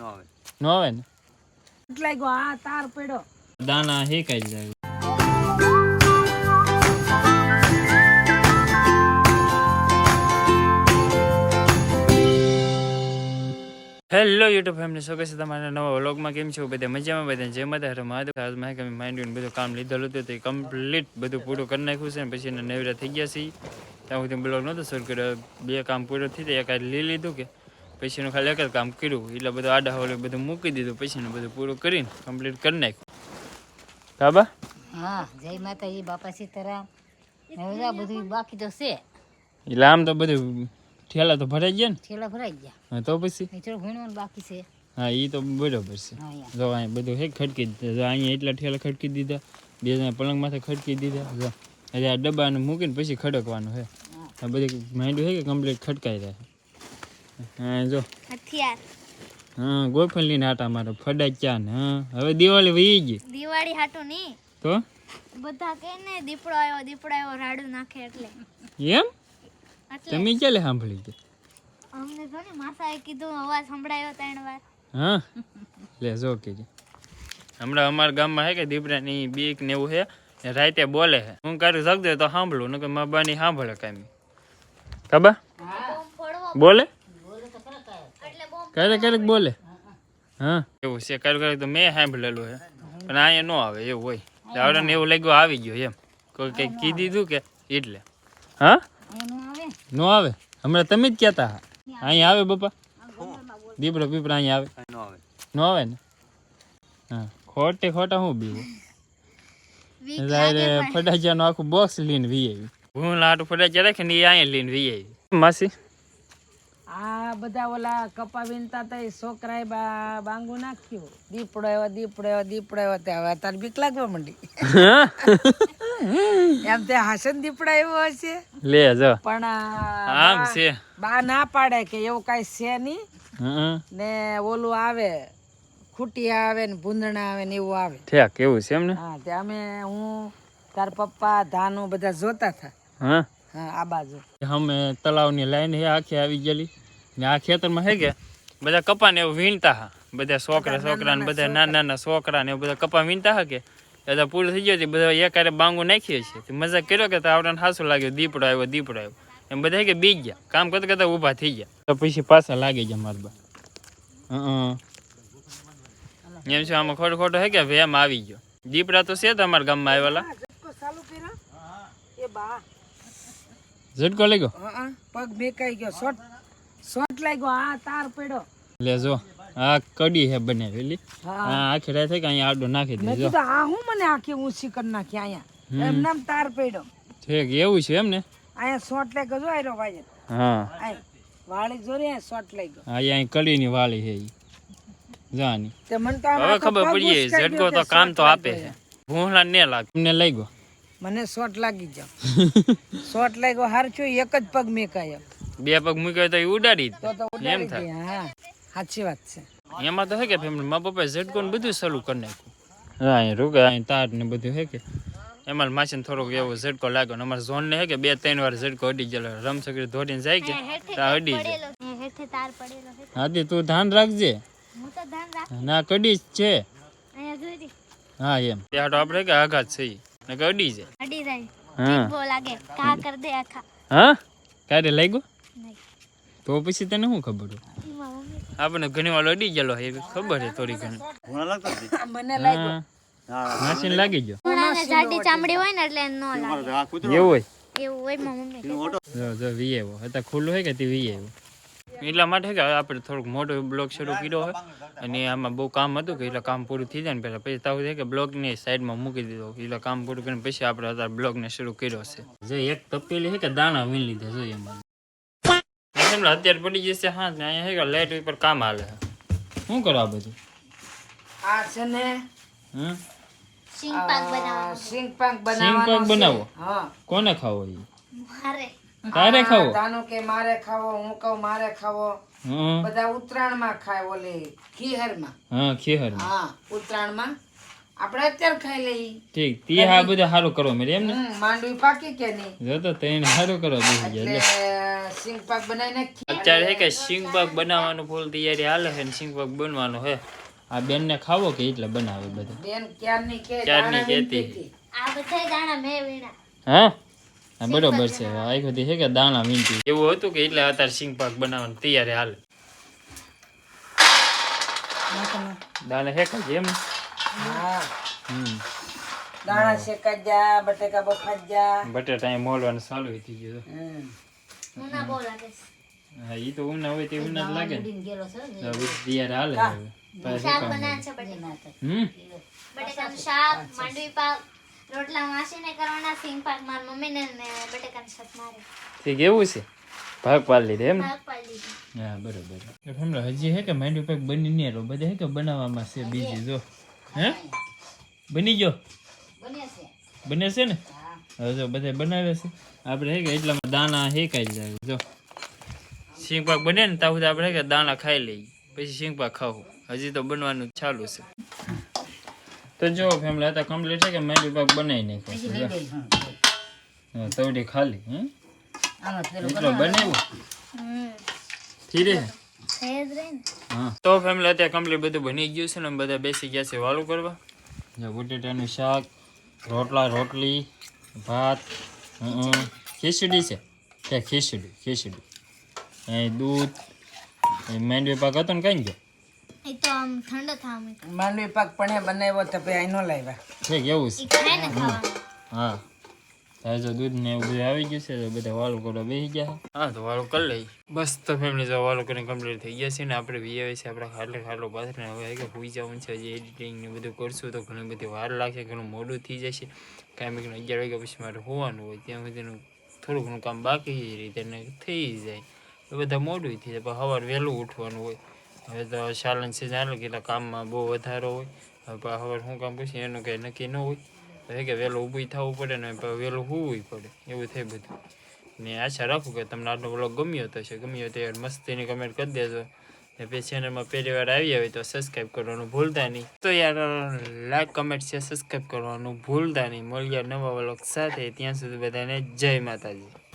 નો આવે ને? એટલે ગયો આ તાર પડ્યો. દાણા હેકાઈ જાય હેલો યુટ્યુબ ફેમિલી શું કહેશે તમારા નવા વ્લોગમાં કેમ છો? બધા મજામાં? બધા જેમ માતા હરે મહાદેવ. આજ મેં કમી માઇન્ડ બધું કામ લીધેલું હતું તે કમ્પ્લીટ બધું પૂરું કરી નાખ્યું છે પછી એને નેવરા થઈ ગયા છીએ ત્યાં સુધી બ્લોગ નહોતો શરૂ કર્યો. બે કામ પૂરું થઈ જાય એક આ લઈ લીધું કે પછી એનું ખાલી એક જ કામ કર્યું. એટલે બધું આડા હોલે બધું મૂકી દીધું. પછી એનું બધું પૂરું કરીને કમ્પ્લીટ કરી નાખ્યું. બાબા હા જય માતાજી બાપા સીતારામ. હવે બધું બાકી તો છે. એટલે આમ તો બધું ઠેલા તો ભરાઈ ગયા ને? ઠેલા ભરાઈ ગયા. હા, તો પછી? થોડું ભણવાનું બાકી છે. હા એ તો બરોબર છે. જો અહીંયા બધું હે ખડકી દીધા. જો અહીંયા એટલા ઠેલા ખડકી દીધા. બે જણા પલંગ માથે ખડકી દીધા. જો એટલે આ ડબ્બાને મૂકીને પછી ખડકવાનું હે. આ બધી માંડ્યું હે કે કમ્પ્લીટ ખડકાઈ રહે હા જો. હથિયાર. હા ગોફણ લઈને હાટા મારે ફડાચ્યા ને હા. હવે દિવાળી વહી ગઈ. દિવાળી હાટું નહીં તો? બધા કે ને દીપડો આવ્યો દીપડો આવ્યો રાડું નાખે એટલે. એમ? તમે ચાલે સાંભળી ગયા અમને જો ને માસાએ કીધું અવાજ સંભળાયો ત્રણ વાર. હા. લે જો કે હમણાં અમારા ગામમાં હે કે દીપડાની બીક ને એવું છે ને રાતે બોલે હે. હું કરી શકતો તો સાંભળું નકર મારા બાની સાંભળે કાંઈ ખબર? બોલે? ક્યારેક ક્યારેક બોલે. હા. એવું છે ક્યારેક ક્યારેક તો મેં સાંભળેલું છે. પણ અહીંયા ન આવે એવું હોય. એટલે આવડે એવું લાગ્યું આવી ગયો એમ. કોઈ કંઈક કીધી દીધું કે એટલે. હા? નો આવે? હમણાં તમે જ કહેતા હા. અહીંયા આવે બાપા? દીપડો પીપડા અહીંયા આવે. નો આવે. ને હા. ખોટે ખોટા હું બીવો? વીક ત્યારે આખું બોક્સ લઈને વી આવી હું લાટું ફટાકિયા રાખે ને એ અહીંયા લઈને વી આવી માસી? આ બધા ઓલા કપા વીણતા હતા એ છોકરાએ બા બાંગુ નાખ્યું. દીપડો આવ્યો દીપડો આવ્યો દીપડો આવ્યો તે હવે તાર બીક લાગવા માંડી. એમ તે હાસન દીપડા આવ્યો હશે. લે જો. પણ આમ છે. બા ના પાડે કે એવું કઈ છે નહીં. ને ઓલું આવે ખૂટિયા આવે ને ભૂંદણા આવે ને એવું આવે. ઠેક એવું છે એમ ને હા તે અમે હું તાર પપ્પા ધાનું બધા જોતા હતા હા. આ બાજુ. અમે તળાવની લાઈન હે આખી આવી ગયેલી. ને આ ખેતરમાં હે કે બધા કપા ને એવું વીણતા હા. બધા છોકરા છોકરા ને બધા નાના નાના છોકરા ને એવું બધા કપા વીણતા હા કે બધા પૂરું થઈ ગયું બધા એકારે બાંગુ નાખીએ છીએ. તે મજાક કર્યો કે તો આવડાને હાસું લાગ્યું દીપડો આવ્યો દીપડો આવ્યો. એમ બધા હે કે બી ગયા. કામ કરતા કરતા ઊભા થઈ ગયા. તો પછી પાછા લાગી ગયા મારા બા. હં એમ છે આમાં ખોટો ખોટો હે કે વેમ આવી ગયો. દીપડા તો છે જ અમારા ગામમાં આવેલા? ચાલુ કર્યો. એ બા ઝટકો લઈ ગયો પગ ભેકાઈ ગયો. શોટ શોટ લાગ્યો આ તાર પડ્યો. લે જો આ કડી હે બનાવેલી હા. આ આખી રાત થઈ કે અહીંયા આડો નાખી મેં તો આ હું મને આખી ઊંચી કરી નાખી અહીંયા? એમ નામ તાર પડ્યો. ઠીક એવું છે એમ ને? અહીંયા શોટ લઈ ગયો આયરો ભાઈ હા. વાળી જોરી અહીંયા શોટ લાગ્યો આ અહીં કડીની વાળી હે જાની. તે મને તો હવે ખબર પડી ઝટકો તો કામ તો આપે છે. ભૂંગળા ને લાગે. તમને લઈ ગયો મને શોટ લાગી જાવ શોટ લાગ્યો હાર છું એક જ પગ મેકાય. બે પગ મૂક્યો તો એ ઉડાડી તો તો એમ થાય. હા. સાચી વાત છે. એમાં તો હે કે ફેમિલી મા પપ્પા ઝટકો ને બધું સલું કરી નાખ્યું. હા અહીં રૂગે અહીં તાર ને બધું હે કે. એમાં માસીને થોડોક એવો ઝટકો લાગ્યો અમારે ઝોન ને હે કે બે ત્રણ વાર ઝટકો અડી ગયેલો. રમસકડી ધોડીને જાય કે અડી જાય. હાથી તું ધ્યાન રાખજે. હું તો ધ્યાન રાખ. ના કડી જ છે હા એમ. ત્યાં તો આપણે કે આઘાત છે અડી જાય. અડી જાય. હા. લાગે. કા કર દે આખા. હા? કારે લાગ્યું? તો પછી તને શું ખબર હોય? આપણે આપણને ઘણી વાર અડી ગયેલો એ ખબર છે થોડી ઘણી. મને લાગ્યો. હા. લાગી ગયો. જાડી ચામડી હોય ને એટલે ન લાગે. એવું હોય? એવું હોય મમ્મી. જો જો વી આવ્યો હતા ખુલ્લું હોય કે તે વી આવ્યો એટલા માટે કે આપણે થોડુંક મોટો બ્લોક શરૂ કર્યો હોય. અને આમાં બહુ કામ હતું કે એટલે કામ પૂરું થઈ જાય ને પહેલાં પછી તાવું થાય કે બ્લોકને સાઈડમાં મૂકી દીધો. એટલે કામ પૂરું કરીને પછી આપણે અત્યારે બ્લોકને શરૂ કર્યો છે. જે એક તપેલી છે કે દાણા વીણ લીધા જોઈએ એમાં. એમ અત્યારે પડી જશે હા અહીંયા છે કે લાઇટ ઉપર કામ હાલે શું કરો આ બધું? આ છે ને હમ? સિંગ પાક બનાવો સિંગ પાક બનાવો? હા. કોને ખાવો એ? મારે. તારે ખાવો? તાનું કે મારે ખાવો હું કહું મારે ખાવો. બધા ઉત્તરાયણમાં ખાય ઓલી ખીહરમાં હા ખીહર હા ઉત્તરાયણમાં આપણે અત્યારે ખાઈ લઈ ઠીક તે હા બધું સારું કરો મેરે એમ ને? માંડવી પાકી કે નહીં? જો તો તેને સારું કરો બેસી ગયા એટલે સિંગ પાક બનાવી નાખી અત્યારે કે સિંગ પાક બનાવવાનું ફૂલ તૈયારી હાલે છે ને સિંગ પાક બનવાનો હે. આ બેન ને ખાવો કે એટલે બનાવે બધું? બેન ક્યારની કે ક્યારની હતી. આ બધા દાણા મે વીણા. હા? હા બરોબર છે. આ બધી છે કે દાણા વીંટી. એવું હતું કે એટલે અત્યારે સિંગ પાક બનાવવાની તૈયારી હાલ. દાણા હે કે એમ? હમ. દાણા શેકા જા બટેકા બફાઈ જા બટેટા અહીં મોલવાનું ચાલુ થઈ ગયું. હમ. હું બહુ લાગે હા એ તો ઉના હોય તે ઉના જ લાગે છે તૈયાર હાલે શાક બનાવે છે બટેકા. હમ? બટેકાનું શાક માંડવી પાક રોટલા માસીને કરવાના સિંગ પાક મારી મમ્મીને ને બટેકાનું શાક મારે. ઠીક એવું છે? ભાગ પાડી લીધે એમ? ને? ભાગ પાડી હા બરોબર. હમણાં હજી હે કે માંડવી પાક બની ને રહ્યો? બધા હે કે બનાવવામાં છે બીજી જો? હે બની ગયો. બને છે. બને છે ને? હા. હવે જો બધા બનાવે છે. આપણે હે કે એટલામાં દાણા હેકાઈ જાય જો સિંગ પાક બને ને ત્યાં સુધી આપણે કે દાણા ખાઈ લઈએ. પછી સિંગ પાક ખાવું. હજી તો બનવાનું ચાલુ છે. તો જો ફેમલા હતા કમ્પ્લીટ છે કે માંડવી પાક બનાવી નાખ્યો તવડી ખાલી એટલો બનાવ્યો? ધીરે હા. તો ફેમિલી અત્યારે કમ્પ્લીટ બધું બની ગયું છે ને બધા બેસી ગયા છે વાલું કરવા. જો બટેટાનું શાક રોટલા રોટલી ભાત હં, ખીચડી છે? ત્યાં ખીચડી ખીચડી. દૂધ મેંડવી પાક હતો ને કઈ ગયો? એ તો આમ ઠંડો થવા માંડ્યો. માંડવી પાક પણ એ બનાવ્યો તો પછી અહીં ન લાવ્યા. છે કેવું છે. ખાય ને ખાવાનું. હા. ત્યારે જો દૂધ ને એવું બધું આવી ગયું છે તો બધા વાળું કરો બેસી ગયા. હા તો વાળું કરી લઈ બસ તો ફેમિલી જો વાળું કરીને કમ્પ્લીટ થઈ ગયા છે ને આપણે વીએ છે આપણે ખાટલે ખાટલો પાથરીને હવે કે હોઈ જવાનું છે હજી એડિટિંગ ને બધું કરશું તો ઘણી બધી વાર લાગશે ઘણું મોડું થઈ જશે. કાંઈ મેં અગિયાર વાગ્યા પછી મારે હોવાનું હોય ત્યાં સુધીનું થોડું ઘણું કામ બાકી રીતે થઈ જાય. એ બધા મોડું થઈ જાય પણ સવારે વહેલું ઉઠવાનું હોય. હવે તો શાલન સીઝન હાલે કે કામમાં બહુ વધારો હોય. હવે હવે શું કામ પછી એનું કંઈ નક્કી ન હોય. તો કે વહેલું ઊભી થવું પડે ને વહેલું હોવું પડે. એવું થાય બધું. ને આશા રાખું કે તમને આટલો બ્લોગ ગમ્યો તો છે ગમ્યો તો યાર મસ્તીની કમેન્ટ કરી દેજો. ને પછી ચેનલમાં પહેલી વાર આવી હોય તો સબસ્ક્રાઈબ કરવાનું ભૂલતા નહીં. તો યાર લાઈક કમેન્ટ છે સબસ્ક્રાઈબ કરવાનું ભૂલતા નહીં. મળ્યા નવા બ્લોગ સાથે. ત્યાં સુધી બધાને જય માતાજી.